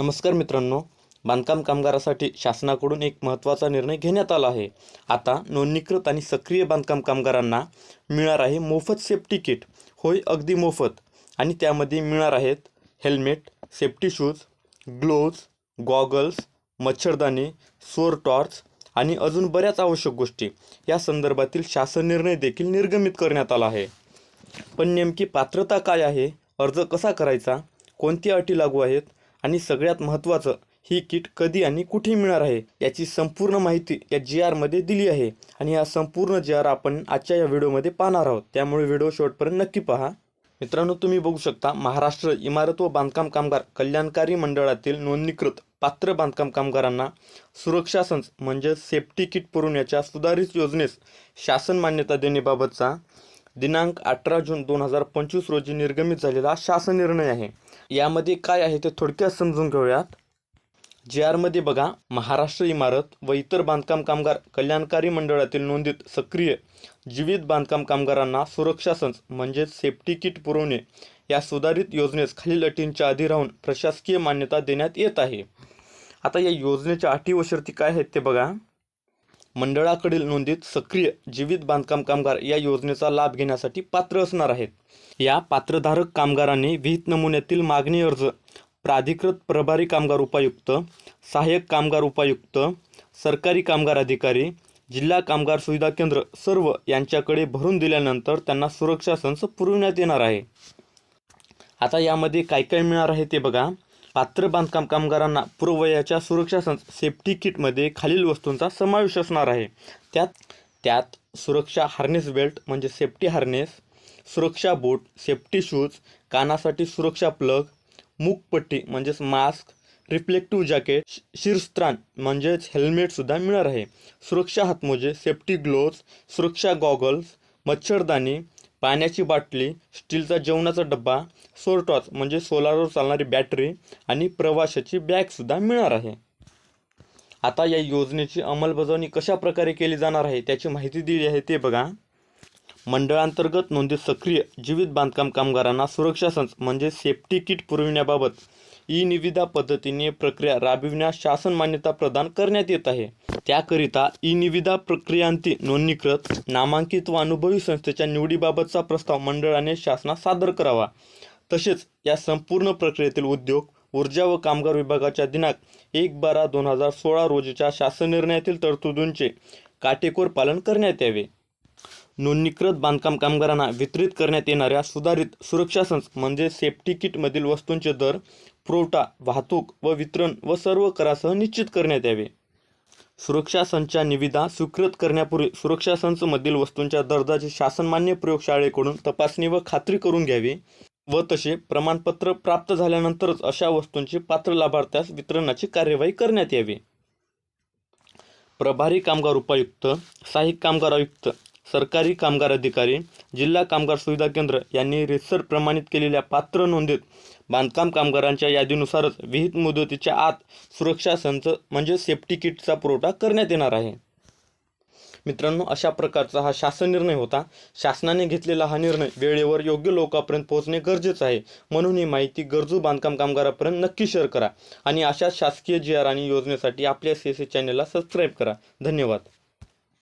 नमस्कार मित्रांनो बांधकाम कामगारासाठी शासनाकडून एक महत्त्वाचा निर्णय घेण्यात आला आहे. आता नोंदणीकृत आणि सक्रिय बांधकाम कामगारांना मिळणार आहे मोफत सेफ्टी किट होय अगदी मोफत. आणि त्यामध्ये मिळणार आहेत helmet safety shoes gloves goggles मच्छरदाणी सोर टॉर्च आणि अजून बऱ्याच आवश्यक गोष्टी. या संदर्भातील शासन निर्णय देखील निर्गमित करण्यात आला आहे. पण नेमकी पात्रता काय आहे? अर्ज कसा करायचा? कोणती अटी लागू आहेत? आणि सगळ्यात महत्त्वाचं ही किट कधी आणि कुठे मिळणार आहे याची संपूर्ण माहिती या जी आरमध्ये दिली आहे. आणि या संपूर्ण जी आर आपण आजच्या या व्हिडिओमध्ये पाहणार आहोत. त्यामुळे व्हिडिओ शेवटपर्यंत नक्की पहा. मित्रांनो तुम्ही बघू शकता महाराष्ट्र इमारत व बांधकाम कामगार कल्याणकारी मंडळातील नोंदणीकृत पात्र बांधकाम कामगारांना सुरक्षा संच म्हणजे सेफ्टी किट पुरवण्याच्या सुधारित योजनेस शासन मान्यता देण्याबाबतचा दिनांक अठरा जून दोन हजार पंचवीस रोजी निर्गमित झालेला शासन निर्णय आहे. यामध्ये काय आहे ते थोडक्यात समजून घेऊयात. जी आरमध्ये बघा महाराष्ट्र इमारत व इतर बांधकाम कामगार कल्याणकारी मंडळातील नोंदीत सक्रिय जीवित बांधकाम कामगारांना सुरक्षा संच म्हणजेच सेफ्टी किट पुरवणे या सुधारित योजनेस खालील अटींच्या आधी राहून प्रशासकीय मान्यता देण्यात येत आहे. आता या योजनेच्या अटी व शर्ती काय आहेत ते बघा. मंडळाकडील नोंदीत सक्रिय जीवित बांधकाम कामगार या योजनेचा लाभ घेण्यासाठी पात्र असणार आहेत. या पात्रधारक कामगारांनी विहित नमुन्यातील मागणी अर्ज प्राधिकृत प्रभारी कामगार उपायुक्त सहाय्यक कामगार उपायुक्त सरकारी कामगार अधिकारी जिल्हा कामगार सुविधा केंद्र सर्व यांच्याकडे भरून दिल्यानंतर त्यांना सुरक्षा संच पुरविण्यात येणार आहे. आता यामध्ये काय काय मिळणार आहे ते बघा. पात्र बांधकाम कामगारांना पूर्वयाच्या सुरक्षा सं सेफ्टी किटमध्ये खालील वस्तूंचा समावेश असणार आहे. त्यात त्यात सुरक्षा हार्नेस बेल्ट म्हणजे सेफ्टी हार्नेस सुरक्षा बूट सेफ्टी शूज कानासाठी सुरक्षा प्लग मूकपट्टी म्हणजेच मास्क रिफ्लेक्टिव्ह जॅकेट शि- शिरस्त्राण म्हणजेच हेल्मेटसुद्धा मिळणार आहे. सुरक्षा हातमोजे सेफ्टी ग्लोव्ज सुरक्षा गॉगल्स मच्छरदाणी पाण्याची बाटली स्टीलचा जेवणाचा डब्बा सोरटॉच म्हणजे सोलारवर चालणारी बॅटरी आणि प्रवाशाची बॅगसुद्धा मिळणार आहे. आता या योजनेची अंमलबजावणी कशा प्रकारे केली जाणार आहे त्याची माहिती दिली आहे ते बघा. मंडळांतर्गत नोंदीत सक्रिय जीवित बांधकाम कामगारांना सुरक्षा संच म्हणजे सेफ्टी किट पुरविण्याबाबत ई निविदा पद्धतीने प्रक्रिया राबविण्यास शासन मान्यता प्रदान करण्यात येत आहे. त्याकरिता ई निविदा प्रक्रियांती नोंदणीकृत नामांकित व अनुभवी संस्थेच्या निवडीबाबतचा प्रस्ताव मंडळाने शासनास सादर करावा. तसेच या संपूर्ण प्रक्रियेतील उद्योग ऊर्जा व कामगार विभागाच्या दिनांक एक बारा दोन हजार सोळा रोजीच्या शासन निर्णयातील तरतुदींचे काटेकोर पालन करण्यात यावे. नोंदणीकृत बांधकाम कामगारांना वितरित करण्यात येणाऱ्या सुधारित सुरक्षा संच म्हणजे सेफ्टी किटमधील वस्तूंचे दर पुरवठा वाहतूक व वितरण व सर्व करासह निश्चित करण्यात यावे. सुरक्षा संचा निविदा स्वीकृत करण्यापूर्वी सुरक्षा संचमधील वस्तूंच्या दर्जाची शासनमान्य प्रयोगशाळेकडून तपासणी व खात्री करून घ्यावी व तसे प्रमाणपत्र प्राप्त झाल्यानंतरच अशा वस्तूंची पात्र लाभार्थ्यास वितरणाची कार्यवाही करण्यात यावी. प्रभारी कामगार उपायुक्त सहाय्यक कामगार आयुक्त सरकारी कामगार अधिकारी जिल्हा कामगार सुविधा केंद्र यांनी रेसर प्रमाणित केलेल्या पात्र नोंदीत बांधकाम कामगारांच्या यादीनुसारच विहित मुदतीच्या आत सुरक्षा संच म्हणजे सेफ्टी किटचा पुरवठा करण्यात येणार आहे. मित्रांनो अशा प्रकारचा हा शासन निर्णय होता. शासनाने घेतलेला हा निर्णय वेळेवर योग्य लोकांपर्यंत पोहोचणे गरजेचं आहे. म्हणून ही माहिती गरजू बांधकाम कामगारापर्यंत नक्की शेअर करा. आणि अशा शासकीय जी आर आणि योजनेसाठी आपल्या सी एस चॅनेलला सबस्क्राईब करा. धन्यवाद.